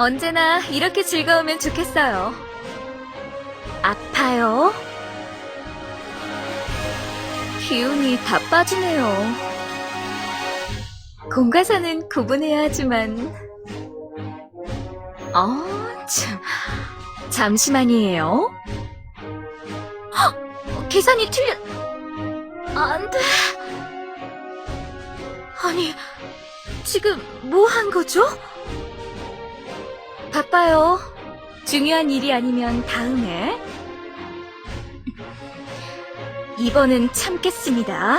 언제나 이렇게 즐거우면 좋겠어요. 아파요? 기운이 다 빠지네요. 공과사는 구분해야 하지만, 어, 참, 잠시만이에요. 헉! 계산이 틀려, 안 돼. 아니, 지금 뭐 한 거죠? 바빠요. 중요한 일이 아니면 다음에. 이번은 참겠습니다.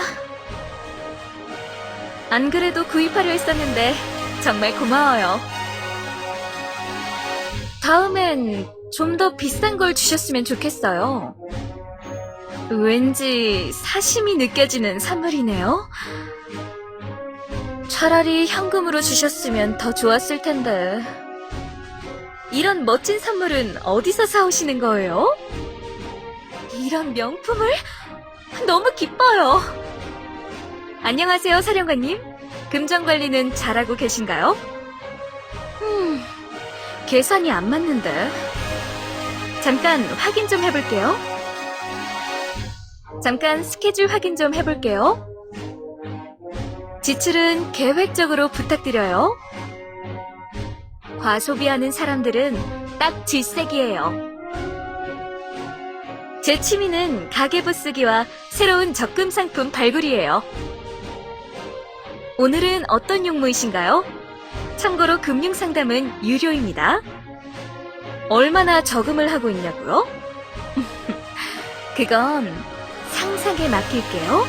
안 그래도 구입하려 했었는데 정말 고마워요. 다음엔 좀 더 비싼 걸 주셨으면 좋겠어요. 왠지 사심이 느껴지는 선물이네요. 차라리 현금으로 주셨으면 더 좋았을 텐데. 이런 멋진 선물은 어디서 사오시는 거예요? 이런 명품을? 너무 기뻐요. 안녕하세요, 사령관님. 금전 관리는 잘하고 계신가요? 음, 계산이 안 맞는데. 잠깐 확인 좀 해볼게요. 잠깐 스케줄 확인 좀 해볼게요. 지출은 계획적으로 부탁드려요. 과소비하는 사람들은 딱 질색이에요. 제 취미는 가계부 쓰기와 새로운 적금 상품 발굴이에요. 오늘은 어떤 용무이신가요? 참고로 금융 상담은 유료입니다. 얼마나 저금을 하고 있냐고요? 그건 상상에 맡길게요.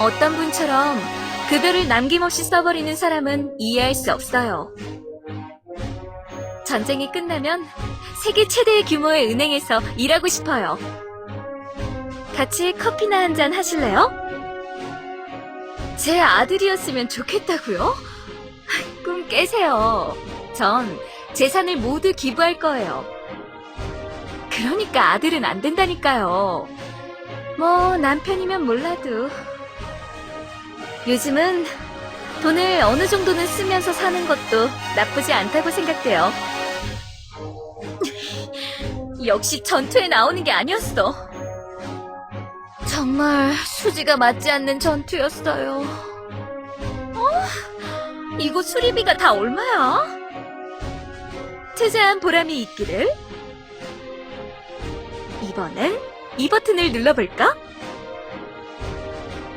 어떤 분처럼 급여를 남김없이 써버리는 사람은 이해할 수 없어요. 전쟁이 끝나면 세계 최대의 규모의 은행에서 일하고 싶어요. 같이 커피나 한 잔 하실래요? 제 아들이었으면 좋겠다고요? 꿈 깨세요. 전 재산을 모두 기부할 거예요. 그러니까 아들은 안 된다니까요. 뭐 남편이면 몰라도 요즘은 돈을 어느 정도는 쓰면서 사는 것도 나쁘지 않다고 생각돼요. 역시 전투에 나오는 게 아니었어. 정말 수지가 맞지 않는 전투였어요. 어? 이거 수리비가 다 얼마야? 투자한 보람이 있기를. 이번엔 이 버튼을 눌러볼까?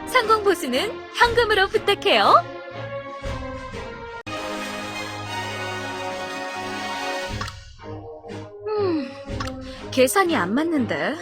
성공 보수는 현금으로 부탁해요. 계산이 안 맞는데.